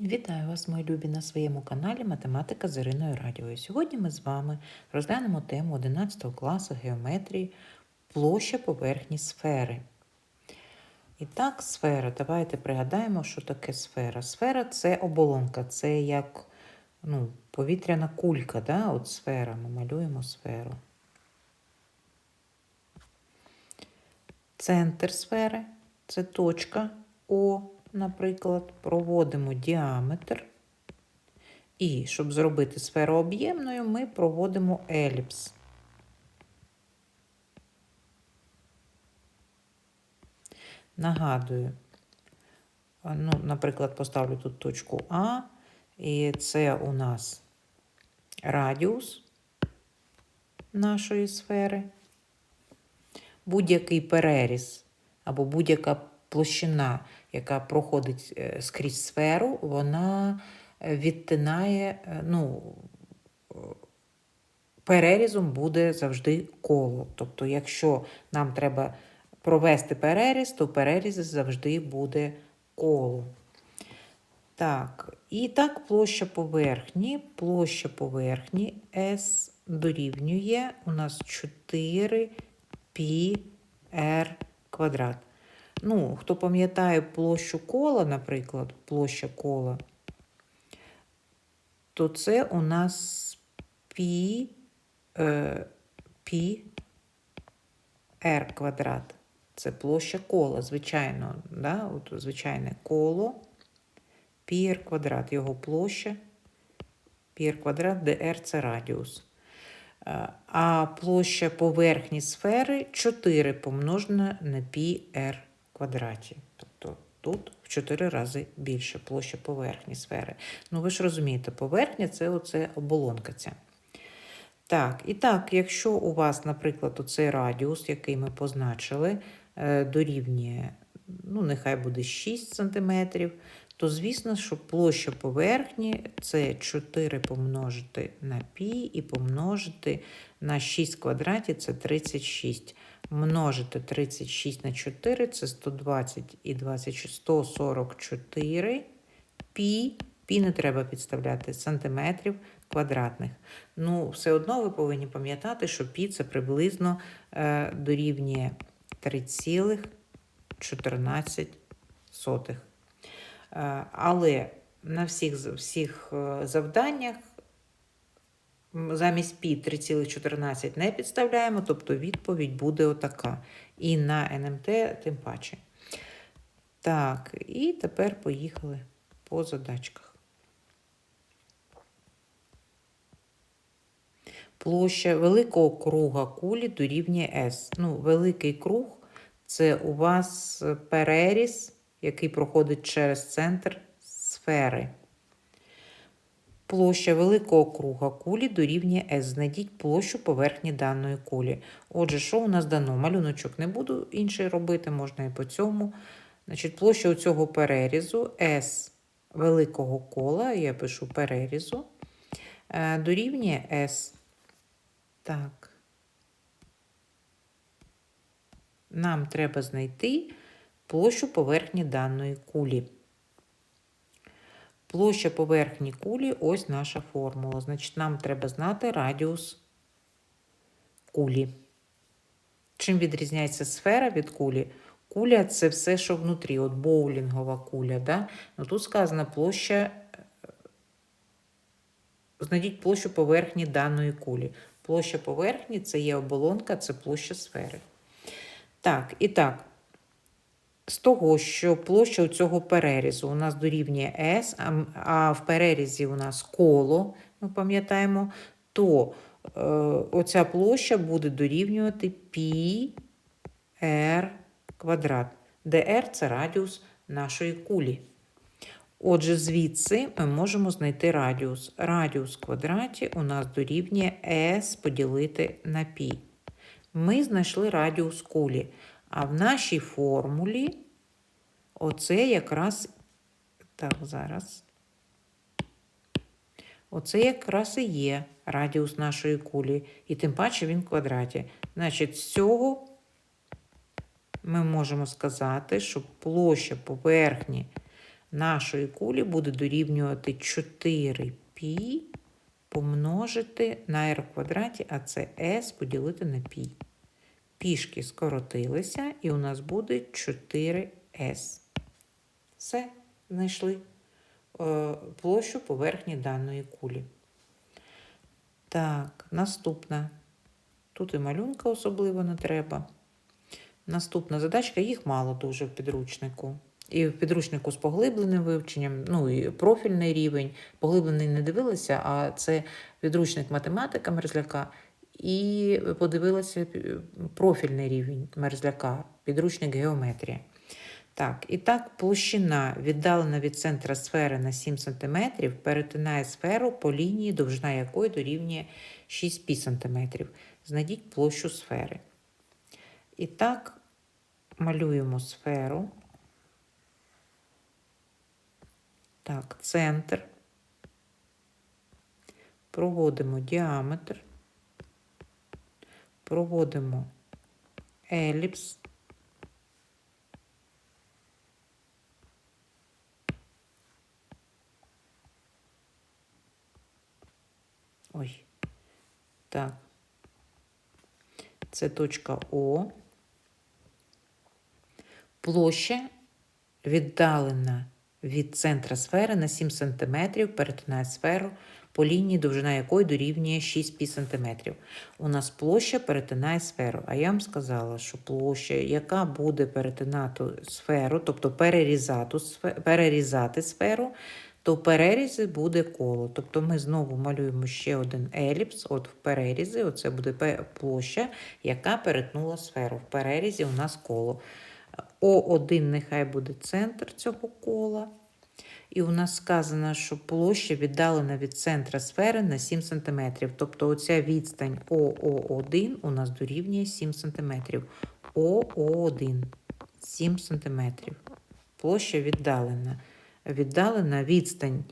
Вітаю вас, мої любі, на своєму каналі Математика з Іриною Радіою. Сьогодні ми з вами розглянемо тему 11 класу геометрії площа поверхні сфери. І так, сфера. Давайте пригадаємо, що таке сфера. Сфера це оболонка, це як ну, повітряна кулька. Да? От сфера. Ми малюємо сферу. Центр сфери це точка О, наприклад, проводимо діаметр. І щоб зробити сферу об'ємною, ми проводимо еліпс. Нагадую, ну, наприклад, поставлю тут точку А, і це у нас радіус нашої сфери. Будь-який переріз або будь-яка площина, яка проходить е, скрізь сферу, вона е, відтинає, е, ну, перерізом буде завжди коло. Тобто, якщо нам треба провести переріз, то в перерізі завжди буде коло. Так, і так площа поверхні. Площа поверхні S дорівнює у нас 4 π r квадрат. Ну, хто пам'ятає площу кола, наприклад, площа кола, то це у нас пі, е, пі r квадрат. Це площа кола, звичайно, да? От, звичайне коло, пі r квадрат, його площа, пі r квадрат, де r це радіус. Е, А площа поверхні сфери 4 помножена на пі r квадраті. Тобто тут в 4 рази більше площа поверхні сфери. Ну, ви ж розумієте, поверхня це оце оболонка ця. Так, і так, якщо у вас, наприклад, оцей радіус, який ми позначили, е, дорівнює, ну, нехай буде 6 см, то звісно, що площа поверхні це 4 помножити на пі і помножити на 6 квадратів це 36. Множити 36 на 4 це 120 і 26, 144 пі. Пі не треба підставляти сантиметрів квадратних. Ну, все одно ви повинні пам'ятати, що пі це приблизно е, дорівнює 3,14. Е, але на всіх, всіх е, завданнях замість пі 3,14 не підставляємо, тобто відповідь буде отака. І на НМТ тим паче. Так, і тепер поїхали по задачках. Площа великого круга кулі дорівнює S. Ну, великий круг це у вас переріз, який проходить через центр сфери. Площа великого круга кулі дорівнює S. Знайдіть площу поверхні даної кулі. Отже, що у нас дано? Малюночок не буду інший робити, можна і по цьому. Значить, Площа у цього перерізу S великого кола, я пишу перерізу, е, дорівнює S. Так. Нам треба знайти площу поверхні даної кулі. Площа поверхні кулі ось наша формула. Значить, нам треба знати радіус кулі. Чим відрізняється сфера від кулі? Куля це все, що внутрі, от боулінгова куля. Да? Ну, Тут сказано площа. Знайдіть площу поверхні даної кулі. Площа поверхні це є оболонка, це площа сфери. Так, і так, з того, що площа у цього перерізу у нас дорівнює S, а в перерізі у нас коло, ми пам'ятаємо, то е, оця площа буде дорівнювати π r квадрат, де r це радіус нашої кулі. Отже, звідси ми можемо знайти радіус. Радіус квадраті у нас дорівнює S поділити на π. Ми знайшли радіус кулі. А в нашій формулі оце якраз, так, зараз, оце якраз і є радіус нашої кулі. І тим паче він в квадраті. Значить, з цього ми можемо сказати, що площа поверхні нашої кулі буде дорівнювати 4π помножити на r в квадраті, а це s поділити на π. Пішки скоротилися, і у нас буде 4s. Все, знайшли е, площу поверхні даної кулі. Так, наступна. Тут і малюнка особливо не треба. Наступна задачка, їх мало дуже в підручнику. І в підручнику з поглибленим вивченням, ну і профільний рівень. Поглиблений не дивилася, а це підручник математика мерзляка. І подивилася профільний рівень мерзляка, підручник геометрія. Так, і так, площина, віддалена від центра сфери на 7 см, перетинає сферу по лінії, довжина якої дорівнює 6 пі см. Знайдіть площу сфери. І так, малюємо сферу. Так, центр. Проводимо діаметр. Проводимо еліпс. Ой, так. Це точка О. Площа віддалена від центра сфери на 7 см, перетинає сферу по лінії, довжина якої дорівнює 6 пі см. У нас площа перетинає сферу. А я вам сказала, що площа, яка буде перетинати сферу, тобто перерізати, перерізати сферу, то в перерізі буде коло. Тобто ми знову малюємо ще один еліпс. От в перерізі, оце буде площа, яка перетнула сферу. В перерізі у нас коло. О1 нехай буде центр цього кола. І у нас сказано, що площа віддалена від центра сфери на 7 см. Тобто оця відстань ОО1 у нас дорівнює 7 см. ОО1 7 см. Площа віддалена. Віддалена відстань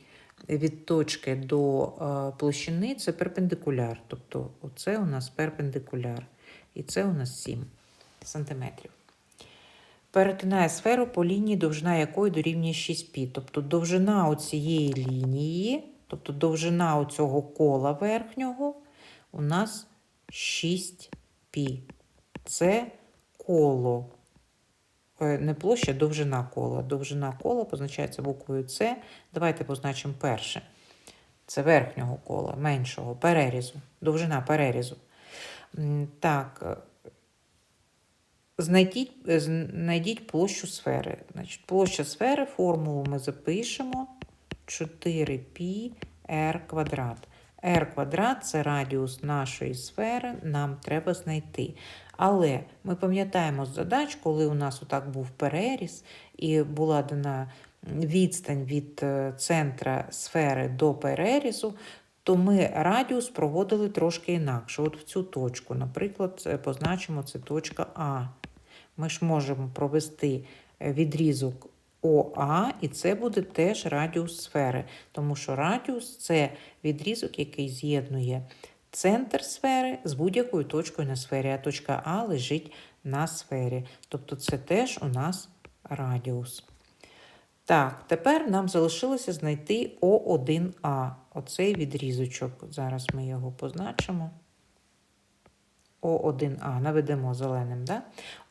від точки до е, площини це перпендикуляр. Тобто, оце у нас перпендикуляр. І це у нас 7 сантиметрів перетинає сферу по лінії, довжина якої дорівнює 6π. Тобто довжина оцієї лінії, тобто довжина оцього кола верхнього, у нас 6π. Це коло. Е, не площа, довжина кола. Довжина кола позначається буквою С. Давайте позначимо перше. Це верхнього кола, меншого перерізу, довжина перерізу. Так, Знайдіть е, знайдіть площу сфери. Значить, Площа сфери, формулу ми запишемо 4πr квадрат. R квадрат це радіус нашої сфери, нам треба знайти. Але ми пам'ятаємо задач, коли у нас отак був переріз, і була дана відстань від е, центра сфери до перерізу, то ми радіус проводили трошки інакше. От в цю точку, наприклад, позначимо це точка А ми ж можемо провести е, відрізок ОА, і це буде теж радіус сфери, тому що радіус це відрізок, який з'єднує центр сфери з будь-якою точкою на сфері, а точка А лежить на сфері. Тобто це теж у нас радіус. Так, тепер нам залишилося знайти О1А, оцей відрізочок. Зараз ми його позначимо. О1А, наведемо зеленим. Да?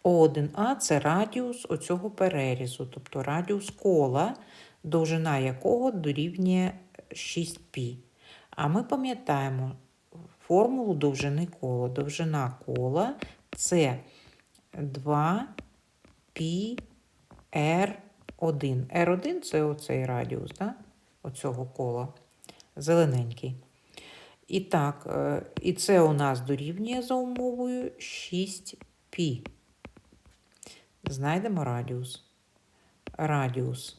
О1А це радіус оцього перерізу, тобто радіус кола, довжина якого дорівнює 6π. А ми пам'ятаємо формулу довжини кола. Довжина кола це 2 π r 1 R1 це оцей радіус да? оцього кола, зелененький. І так, е, і це у нас дорівнює за умовою 6π. Знайдемо радіус. Радіус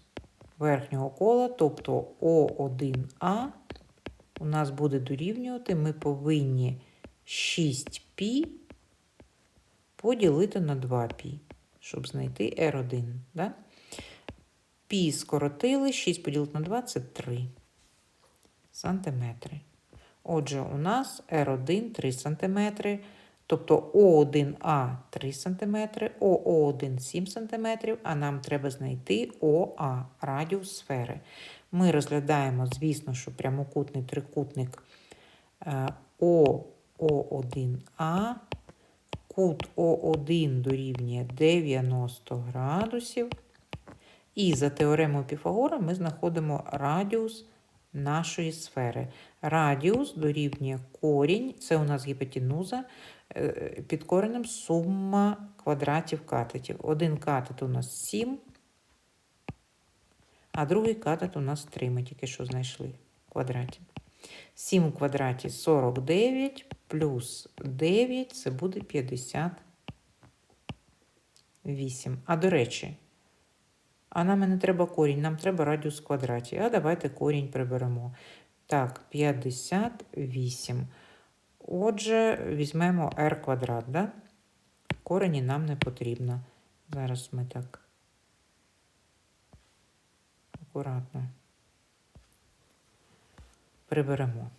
верхнього кола, тобто О1А, у нас буде дорівнювати, ми повинні 6π поділити на 2π, щоб знайти R1. Да? Пі скоротили, 6 поділити на 2 це 3 сантиметри. Отже, у нас R1 3 см, Тобто О1А 3 см, ОО1 7 см, а нам треба знайти ОА радіус сфери. Ми розглядаємо, звісно, що прямокутний трикутник е, ОО1А, кут О1 дорівнює 90 градусів. І за теоремою Піфагора ми знаходимо радіус нашої сфери. Радіус дорівнює корінь, це у нас гіпотенуза, е, під коренем сума квадратів катетів. Один катет у нас 7, а другий катет у нас 3. Ми тільки що знайшли в квадраті. 7 у квадраті 49 плюс 9 це буде 58. А до речі, а нам не треба корінь, нам треба радіус в квадраті. А давайте корінь приберемо. Так, 58. Отже, візьмемо r квадрат, да? Корені нам не потрібно. Зараз ми так акуратно приберемо.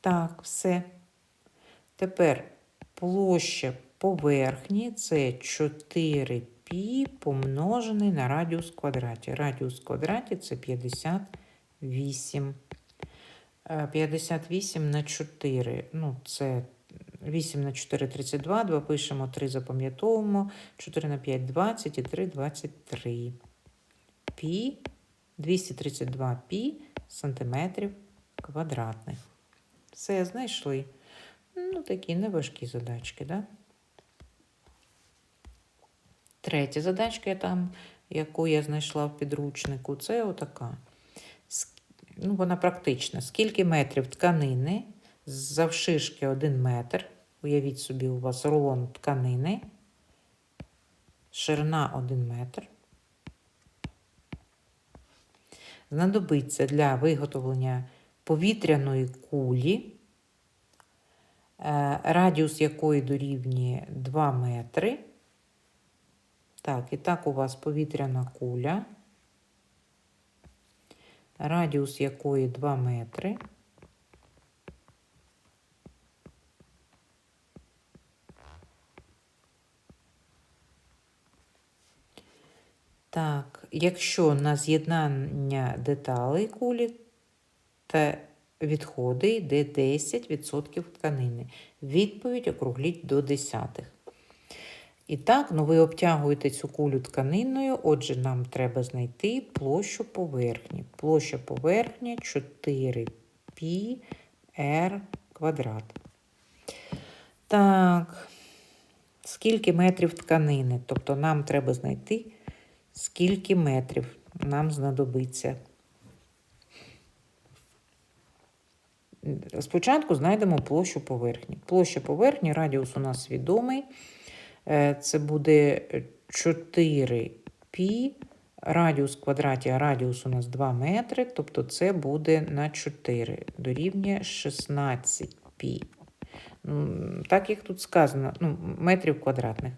Так, все. Тепер площа поверхні це 4π помножений на радіус квадраті. Радіус в квадраті це 58. Е, 58 на 4. Ну, це 8 на 4 32. 2 пишемо, 3 запам'ятовуємо. 4 на 5 20 і 3 23. Пі 232 пі сантиметрів квадратних. Все, знайшли. Ну, такі неважкі задачки, да? Третя задачка, там, яку я знайшла в підручнику, це отака. Ну, вона практична. Скільки метрів тканини завшишки 1 метр. Уявіть собі, у вас рулон тканини, ширина 1 метр. Знадобиться для виготовлення повітряної кулі, е, радіус якої дорівнює 2 метри. Так, і так у вас повітряна куля, радіус якої 2 метри. Так, якщо на з'єднання деталей кулі та відходи йде 10% тканини. Відповідь округліть до десятих. І так, ну ви обтягуєте цю кулю тканиною, отже, нам треба знайти площу поверхні. Площа поверхні 4 π r квадрат. Так, скільки метрів тканини? Тобто нам треба знайти, скільки метрів нам знадобиться. Спочатку знайдемо площу поверхні. Площа поверхні, радіус у нас відомий. Е, Це буде 4 π радіус в квадраті, а радіус у нас 2 метри, тобто це буде на 4, дорівнює 16 π. Так як тут сказано, ну, метрів квадратних.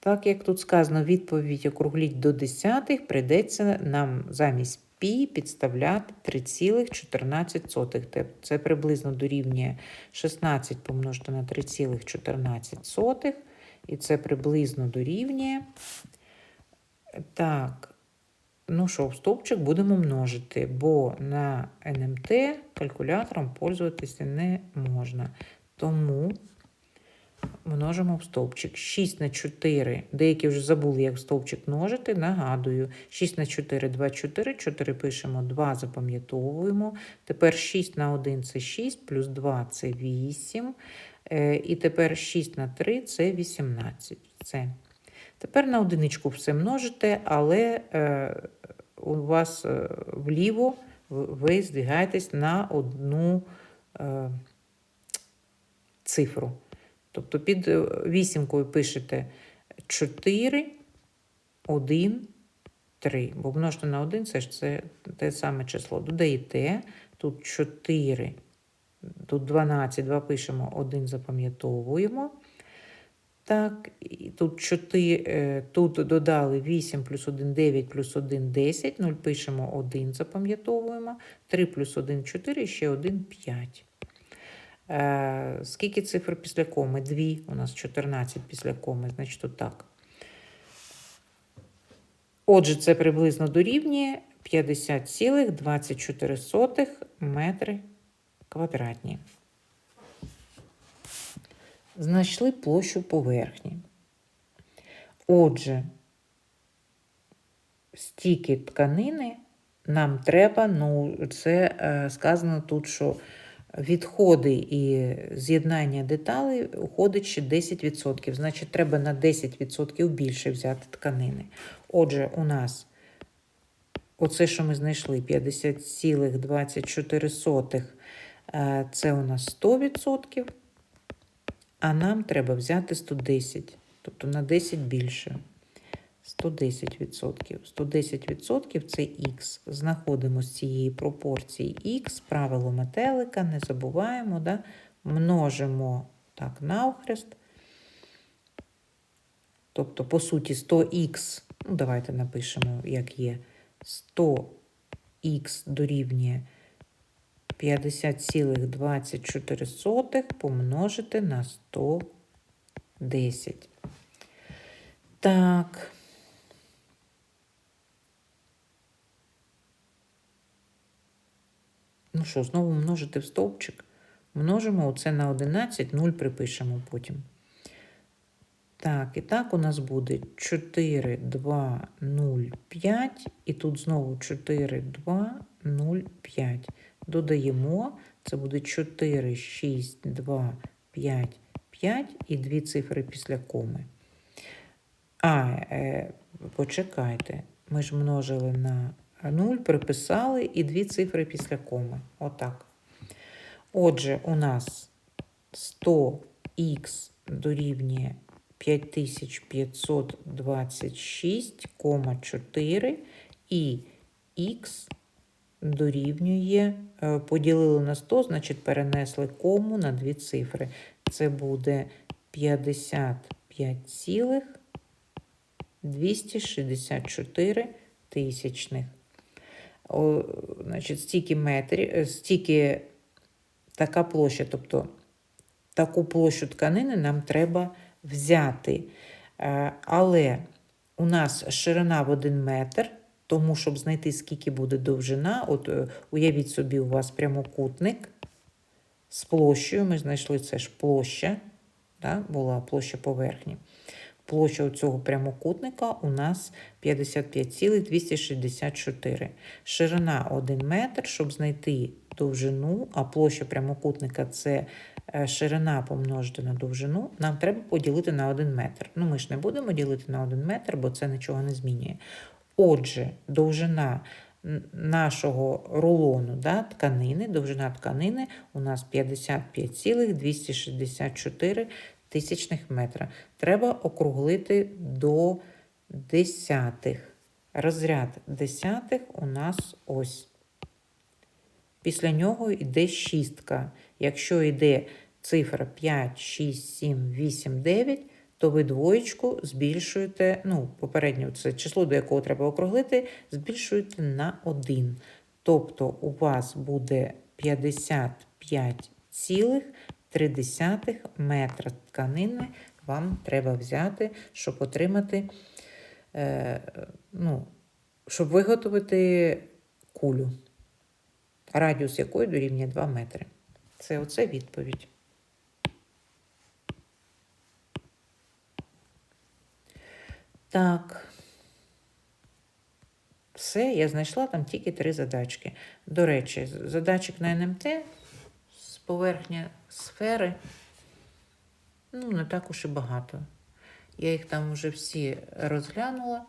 Так як тут сказано, відповідь округліть до десятих, прийдеться нам замість пі підставляти 3,14. Це приблизно дорівнює 16 помножити на 3,14. І це приблизно дорівнює. Так, ну що, стовпчик будемо множити, бо на НМТ калькулятором пользуватися не можна. Тому множимо в стовпчик. 6 на 4. Деякі вже забули, як в стовпчик множити. Нагадую, 6 на 4 24. 4 пишемо, 2 запам'ятовуємо. Тепер 6 на 1 це 6, плюс 2 це 8. Е, І тепер 6 на 3 це 18. Це. Тепер на одиничку все множите, але е, у вас е, вліво ви здвигаєтесь на одну цифру. Тобто під е, вісімкою пишете 4, 1, 3. Бо множити на 1 це ж це те саме число. Додаєте тут 4, тут 12, 2 пишемо, 1 запам'ятовуємо. Так, і тут 4, тут додали 8 плюс 1, 9 плюс 1, 10. 0 пишемо 1, запам'ятовуємо. 3 плюс 1, 4, ще 1, 5. Е, скільки цифр після коми? Дві. У нас 14 після коми, значить отак. Отже, це приблизно дорівнює 50,24 метри квадратні. Знайшли площу поверхні. Отже, стільки тканини нам треба, ну, це е, сказано тут, що відходи і з'єднання деталей уходить ще 10%. Значить, треба на 10% більше взяти тканини. Отже, у нас оце, що ми знайшли, 50,24, е, це у нас 100%, а нам треба взяти 110, тобто на 10 більше. 110%. 110% це х. Знаходимо з цієї пропорції х, правило метелика, не забуваємо, да? множимо так навхрест. Тобто, по суті, 100х, ну, давайте напишемо, як є, 100х дорівнює 50,24 помножити на 110. Так. Ну що, знову множити в стовпчик. Множимо оце на 11, 0 припишемо потім. Так, і так у нас буде 4, 2, 0, 5. І тут знову 4, 2, 0, 5. Додаємо, це буде 4, 6, 2, 5, 5 і дві цифри після коми. А, е, почекайте, ми ж множили на 0, приписали і дві цифри після коми. Отак. Отже, у нас 100х дорівнює 5526,4 і х дорівнює, е, поділили на 100, значить перенесли кому на дві цифри. Це буде 55,264 тисячних. О, значить, стільки метрів, е, стільки така площа, тобто таку площу тканини нам треба взяти. Е, Але у нас ширина в 1 метр, тому щоб знайти, скільки буде довжина, от е, уявіть собі, у вас прямокутник з площею. Ми знайшли це ж площа, да, була площа поверхні. Площа цього прямокутника у нас 55,264. Ширина 1 метр, щоб знайти довжину, а площа прямокутника це е, ширина помножити на довжину, нам треба поділити на 1 метр. Ну, ми ж не будемо ділити на 1 метр, бо це нічого не змінює. Отже, довжина нашого рулону да, тканини, довжина тканини у нас 55,264 тисячних метра. Треба округлити до десятих. Розряд десятих у нас ось. Після нього йде шістка. Якщо йде цифра 5, 6, 7, 8, 9, то ви двоєчку збільшуєте, ну, попередньо це число, до якого треба округлити, збільшуєте на 1. Тобто у вас буде 55,3 метра тканини вам треба взяти, щоб отримати, е, ну, щоб виготовити кулю радіус якої дорівнює 2 метри. Це оце відповідь. Так. Все, я знайшла там тільки три задачки. До речі, задачок на НМТ з поверхня сфери, ну, не так уж і багато. Я їх там вже всі розглянула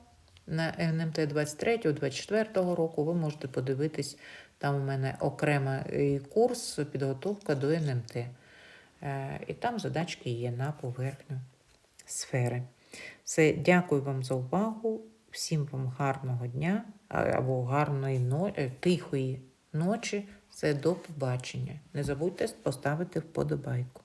на НМТ 23-24 року. Ви можете подивитись там у мене окремий курс підготовка до НМТ. Е, і там задачки є на поверхню сфери. Все, дякую вам за увагу. Всім вам гарного дня або гарної но... Е, тихої ночі. Все, до побачення. Не забудьте поставити вподобайку.